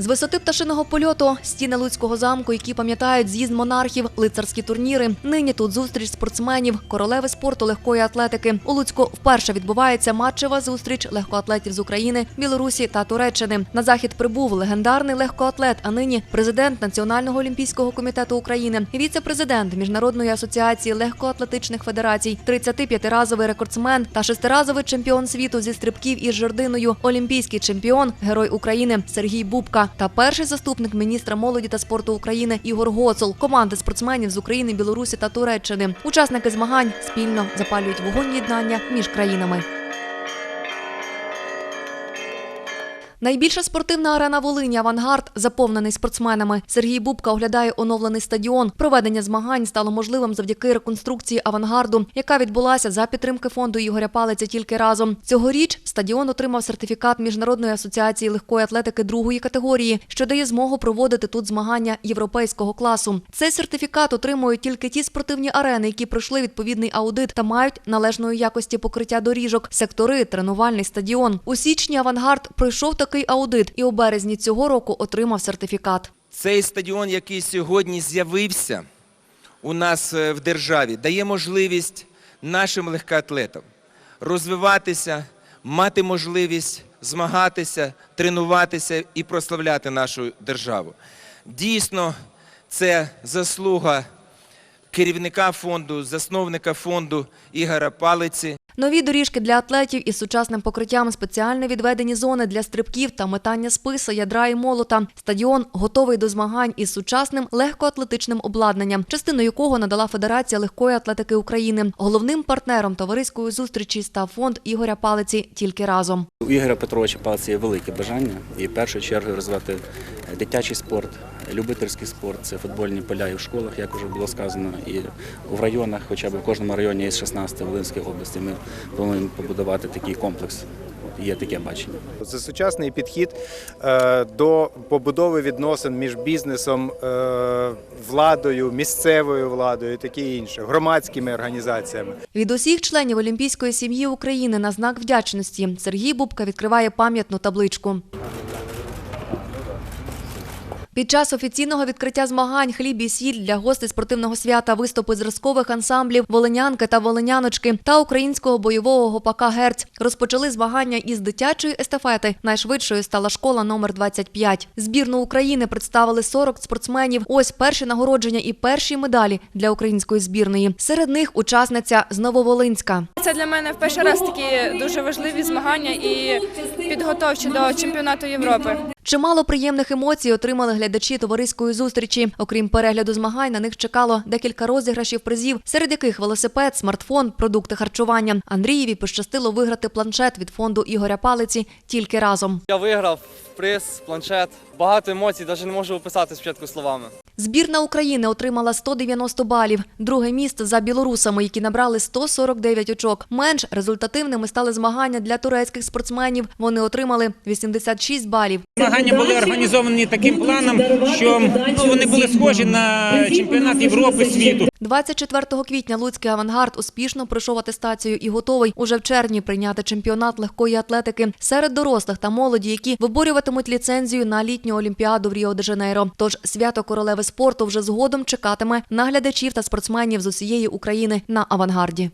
З висоти пташиного польоту, стіни Луцького замку, які пам'ятають з'їзд монархів, лицарські турніри. Нині тут зустріч спортсменів, королеви спорту легкої атлетики. У Луцьку вперше відбувається матчева зустріч легкоатлетів з України, Білорусі та Туреччини. На захід прибув легендарний легкоатлет, а нині президент Національного олімпійського комітету України, віце-президент Міжнародної асоціації легкоатлетичних федерацій, 35-разовий рекордсмен та шестиразовий чемпіон світу зі стрибків із жердиною, олімпійський чемпіон, герой України Сергій Бубка та перший заступник міністра молоді та спорту України Ігор Гоцул, команди спортсменів з України, Білорусі та Туреччини. Учасники змагань спільно запалюють вогонь єднання між країнами. Найбільша спортивна арена Волині Авангард заповнений спортсменами. Сергій Бубка оглядає оновлений стадіон. Проведення змагань стало можливим завдяки реконструкції авангарду, яка відбулася за підтримки фонду Ігоря Палиця тільки разом. Цьогоріч стадіон отримав сертифікат Міжнародної асоціації легкої атлетики другої категорії, що дає змогу проводити тут змагання європейського класу. Цей сертифікат отримують тільки ті спортивні арени, які пройшли відповідний аудит та мають належної якості покриття доріжок, сектори, тренувальний стадіон. У січні авангард пройшов такий аудит і у березні цього року отримав сертифікат. Цей стадіон, який сьогодні з'явився у нас е, в державі, дає можливість нашим легкоатлетам розвиватися, мати можливість змагатися, тренуватися і прославляти нашу державу. Дійсно, це заслуга керівника фонду, засновника фонду Ігора Палиці. Нові доріжки для атлетів із сучасним покриттям, спеціально відведені зони для стрибків та метання списа, ядра і молота. Стадіон готовий до змагань із сучасним легкоатлетичним обладнанням, частину якого надала Федерація легкої атлетики України. Головним партнером товариської зустрічі став фонд Ігоря Палиці тільки разом. У Ігоря Петровича Палці є велике бажання і в першу чергу розвивати дитячий спорт, любительський спорт, це футбольні поля і в школах, як вже було сказано, і в районах, хоча б в кожному районі із 16 Волинської області. Ми плануємо побудувати такий комплекс. Є таке бачення. Це сучасний підхід е, до побудови відносин між бізнесом, е, владою, місцевою владою, таке інше, громадськими організаціями. Від усіх членів Олімпійської сім'ї України на знак вдячності Сергій Бубка відкриває пам'ятну табличку. Під час офіційного відкриття змагань хліб і сіль для гостей спортивного свята виступи зразкових ансамблів Волинянки та Волиняночки та українського бойового гопака Герць розпочали змагання із дитячої естафети. Найшвидшою стала школа номер 25. Збірну України представили 40 спортсменів. Ось перші нагородження і перші медалі для української збірної. Серед них учасниця з Нововолинська. Це для мене в перший раз такі дуже важливі змагання і підготовчі до чемпіонату Європи. Чимало приємних емоцій отримали глядачі товариської зустрічі. Окрім перегляду змагань, на них чекало декілька розіграшів призів, серед яких велосипед, смартфон, продукти харчування. Андрієві пощастило виграти планшет від фонду Ігоря Палиці тільки разом. Я виграв приз, планшет. Багато емоцій, навіть не можу описати спочатку словами. Збірна України отримала 190 балів. Друге місце за білорусами, які набрали 149 очок. Менш результативними стали змагання для турецьких спортсменів. Вони отримали 86 балів. Змагання були організовані таким планом, що ну, вони були схожі на чемпіонат Європи світу. 24 квітня Луцький авангард успішно пройшов атестацію і готовий уже в червні прийняти чемпіонат легкої атлетики серед дорослих та молоді, які виборюватимуть ліцензію на літню олімпіаду в Ріо-де-Жанейро. Тож свято королеви спорту вже згодом чекатиме на глядачів та спортсменів з усієї України на авангарді.